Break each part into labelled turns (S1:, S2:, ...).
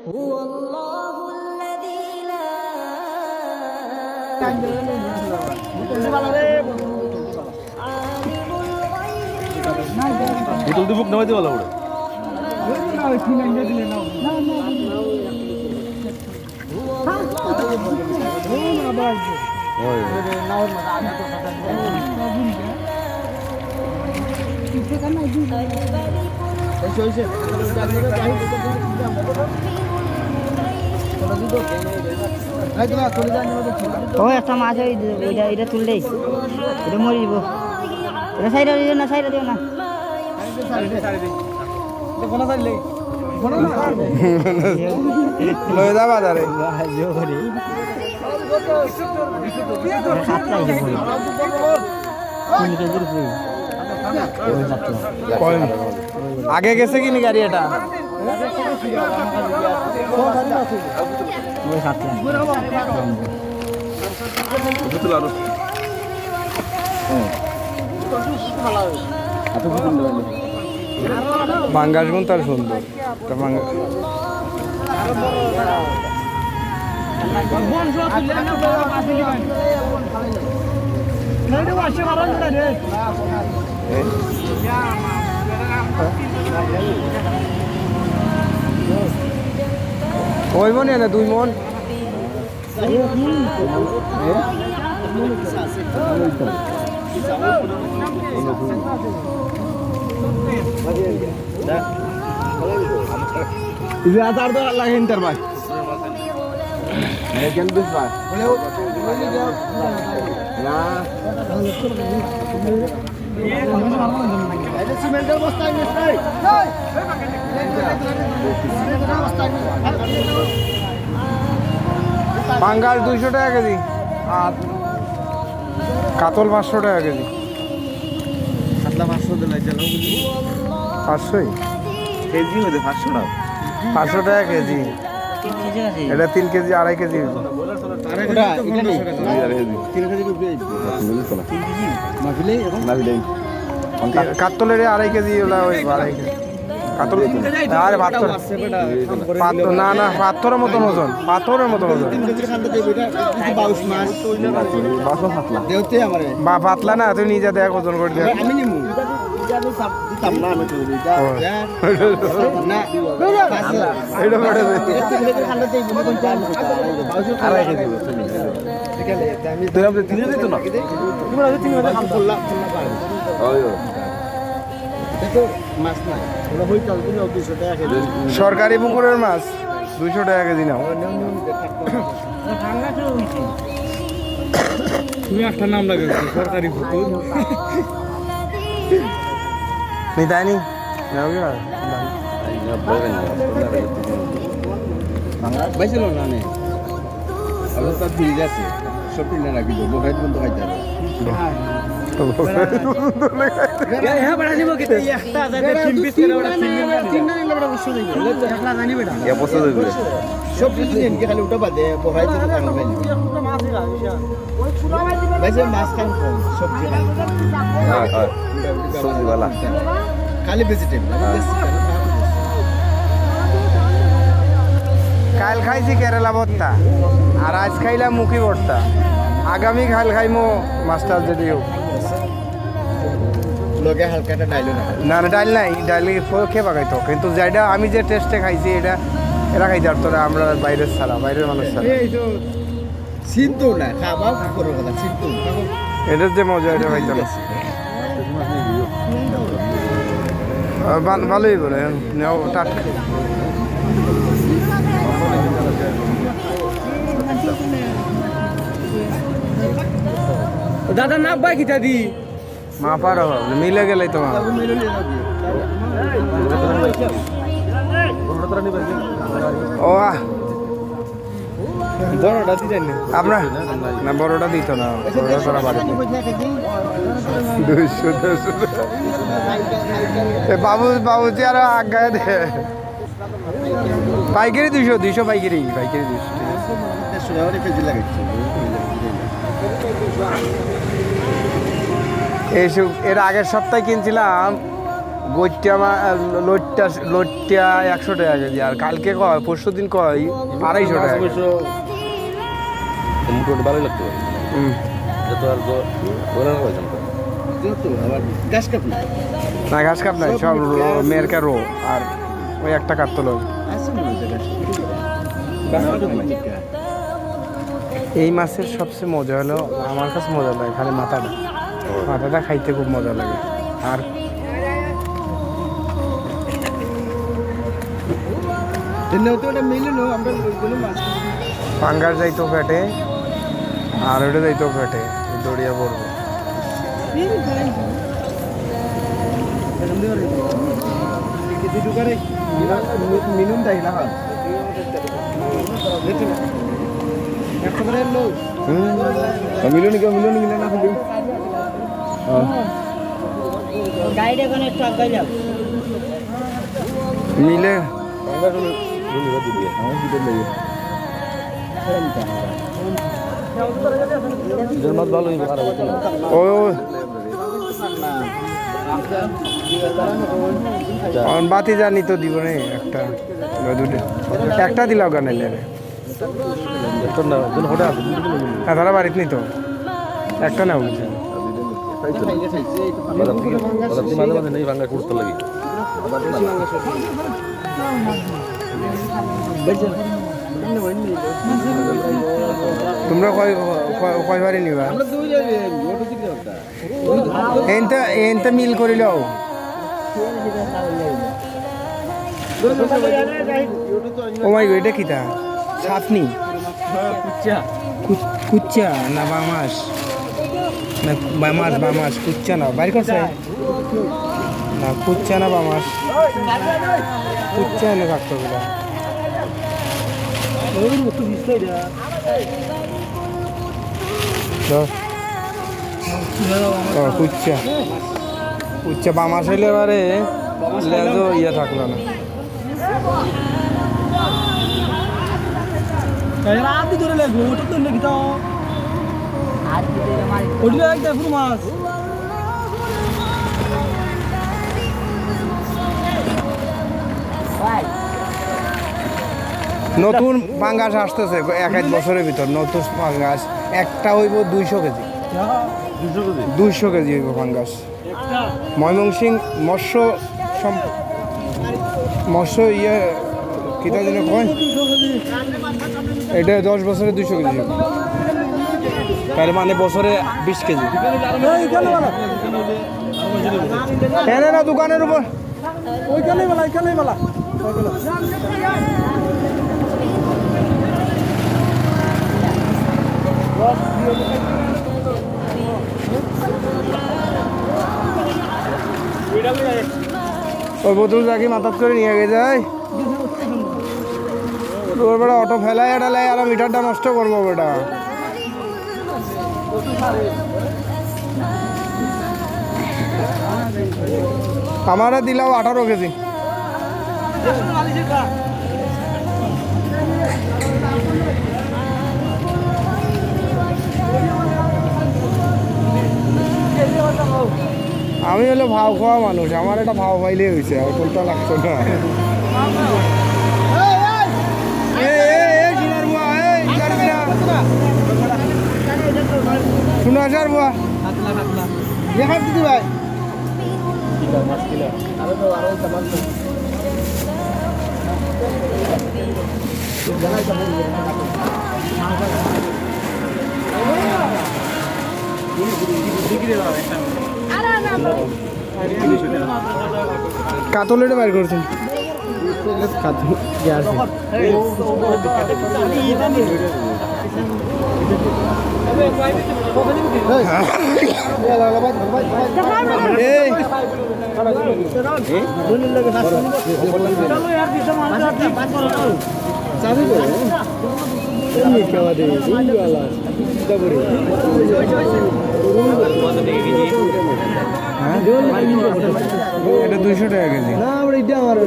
S1: هو الله الذي لا عالم الغيب
S2: বোতল দিয়ে বুক নামাইতে ভালো ওরে ওই
S3: ও একটা মাছ ওই এটা তুললেই। এটা মরিব এটা সাইডে দিও না সাইডে দিও না।
S4: লয়ে যাবা তারে
S3: সাতটা
S4: আগে গেছে কি নি গাড়ি এটা? বাঙ্গাস গুণ তার সুন্দর। ওই মনে না দুই মন ज्यादा दर लगे इंटर भाई लेकिन বাঙ্গাল দুইশো টাকা কেজি আর কাতল পাঁচশো টাকা কেজি। পাঁচশোই?
S2: কেজি পাঁচশো টাকা।
S4: পাঁচশো টাকা কেজি। এটা তিন কেজি আড়াই কেজি। কাতলের আড়াই কেজি ওলা ওই আড়াই কেজি। কাতল আরে পাথর পাথর না না পাথরের মতন ওজন পাথরের মতন ওজন। বা পাতলা না তুই নিজে দেখ ওজন করে দেখ। সরকারি পুকুরের মাছ দুইশো টাকা কেজি নাও।
S2: তুমি একটা নাম লাগে সরকারি পুকুর।
S4: নিতাইনি নাও কি আর?
S2: বাইছিল না নে আবার তার ফিরে যাচ্ছে সব কিনে রাখি দেবো ভাই বন্ধু খাইতে হবে হ্যাঁ সব কিছু দিন কি খালি উঠা বাদে বহাই দিতে কারণ ভাই ভাই মাছ খান সবজি হ্যাঁ হ্যাঁ। সবজি খালি ভেজিটেবল
S4: কাল খাইছি কেরালা ভর্তা আর আজ খাইলাম মুখি ভর্তা। আগামী কাল খাইমো মাস্টার যদি হোক
S2: লগে ডাইলো না।
S4: না না ডাল নাই ডাল খেয়ে পাকাইতো কিন্তু যেটা আমি যে টেস্টে খাইছি এটা আমরা বাইরের ছাড়া বাইরের মানুষ ছাড়া।
S2: এই তো চিন্তু না খাবা করার কথা চিন্তু
S4: এটার যে মজা এটা খাইতো না। ভালোই বলে টাটকা
S2: দাদা না বাই কিটা দি?
S4: মা পারো মিলে গেলে তো মা। না। দিত না। দুশো বাবু দে। পাইকারি দুইশো দুইশো পাইকারি পাইকারি
S2: লাগাইছে
S4: এইসব এর আগের সপ্তাহে কিনছিলাম। গৈটা মা লোটটা লোটটা একশো টাকা কেজি আর কালকে কয়? পরশু দিন কয়? আড়াইশো টাকা।
S5: মোটামুটি ভালোই লাগতো না
S4: ঘাস কাপ নাই সব রো- মেরকা রো আর ওই একটা কাটতো লোক এই মাছের সবচেয়ে মজা হলো আমার কাছে মজা লাগে খালি মাথাটা। মাথাটা খাইতে খুব মজা লাগে। আর
S2: ওইগুলো
S4: যাইতো পেটে আর ওটা যাইতো পেটে দড়িয়া পড়ব।
S2: কেজি ঢুকারে মিনিমাম তাই না হয় একশো করে লো মিলন কেউ মিলন মিলে। না হলেও
S3: গাড়িটা এখন একটু আগে যাও
S4: নিলে বাতি জানি তো দিব নে একটা দুটো একটা দিলাও কেন নেবে হ্যাঁ তারা বাড়িতে নি তো একটা নাও
S5: মাঝে মাঝে নেই ভাঙ্গা করতে লাগি
S4: তোমরা কয় কয়- কয়বারে নিবা? এনতে এনতে মিল করে লও। ও মাই গো, এটা কিটা? সাতনি কু- কুচ্চা না বামাস? না বামাস বামাস, কুচ্চা না। বাইর না, কুচ্চা না বামাস। কুচ্চা এনে কাটতে হবে কুচ্চা বামাস হইলে এবারে লেজও ইয়ে থাকল না।
S2: রাতি ধরে লাগবে ওটা তো
S3: কি দিয়ে
S2: ওটা একটা পুরো মাছ।
S4: নতুন পাঙ্গাস আসতেছে এক এক বছরের ভিতর নতুন পাঙ্গাস। একটা হইব দুইশো কেজি। দুইশো কেজি? হইব পাঙ্গাস। ময়মনসিং মৎস্য মৎস্য ইয়ে কিতা যেন কয়? এটা দশ বছরে দুইশো কেজি হইব। তার মানে বছরে বিশ কেজি। না দোকানের উপর।
S2: ওইখানে বেলা ওইখানে বেলা।
S4: ওই বোতল যাকে মাথাত করে নিয়ে গে যায়। তোর বেটা অটো ফেলাই, এটা লাই, আর মিটারটা নষ্ট করব বেটা। আমারে দিলাও আঠারো কেজি। আমি হলো ভাও খাওয়া মানুষ আমার এটা ভাও পাইলে হয়েছে আর কোনটা লাগতো না? এই, এই, এই, সোনার বুয়া, এই, জানিস না? সোনা আসার বুয়া
S2: দেখা দিদি ভাই।
S4: কাতলেটা বাইর করছেন হ্যাঁ? এটা দুইশো টাকা কেজি।
S2: না আমরা এটা আমার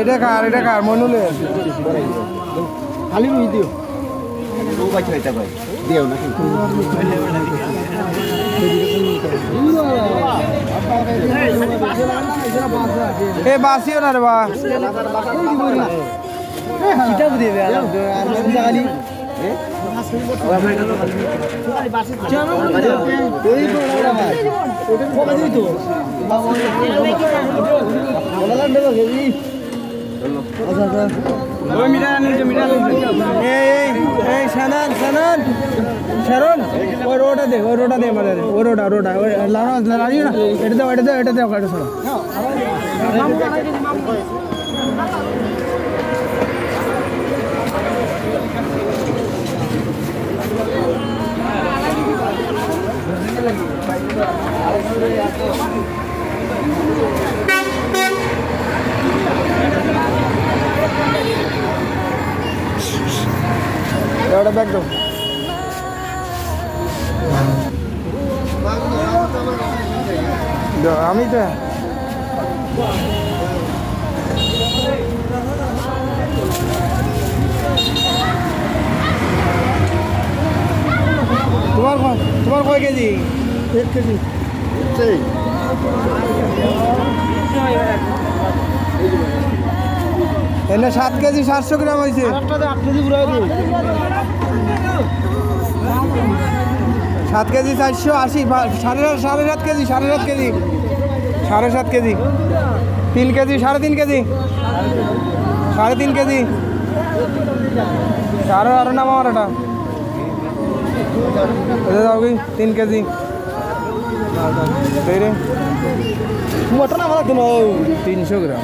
S4: এটা কার এটা কার? মনুলের।
S2: খালি দিও। দিও না।
S4: এ বাসিও না রে বা
S2: ওটা কবে দিই তো বলা লাগবে গেলি আচ্ছা আচ্ছা ওই মিটা নিয়ে মিটা
S4: এই এই এই সানান সানান শারন ওই রোডা দে ওই রোডা দে আমাদের ওই রোডা রোডা ওই লানো লানিও না এটা দাও এটা দাও এটা দাও এটা শোনো ওটা ব্যাগ দাও। আমি তো তোমার তোমার কয় কেজি?
S2: এক কেজি। সেই
S4: এনে সাত কেজি সাতশো গ্রাম হয়েছে সাত কেজি চারশো আশি সাড়ে সাড়ে সাত কেজি সাড়ে সাত কেজি। সাড়ে সাত কেজি। তিন কেজি সাড়ে তিন কেজি। সাড়ে তিন কেজি। আরও আরও নাম আমার এটা। কি? তিন কেজি।
S2: আমার
S4: তিনশো গ্রাম।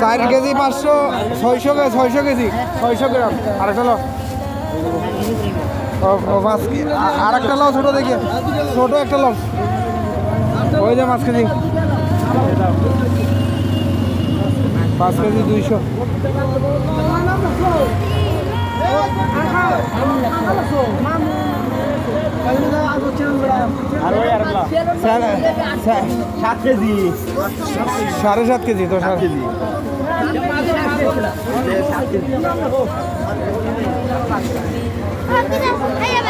S4: চার কেজি পাঁচশো ছয়শো ছয়শো কেজি ছয়শো গ্রাম আর একটা লো আ- আর একটা লো ছোটো দেখে ছোটো একটা লো ওই যে পাঁচ কেজি পাঁচ কেজি দুইশো সা-
S2: সাত কেজি
S4: সাড়ে সাত কেজি তো সাড়ে
S1: Hey,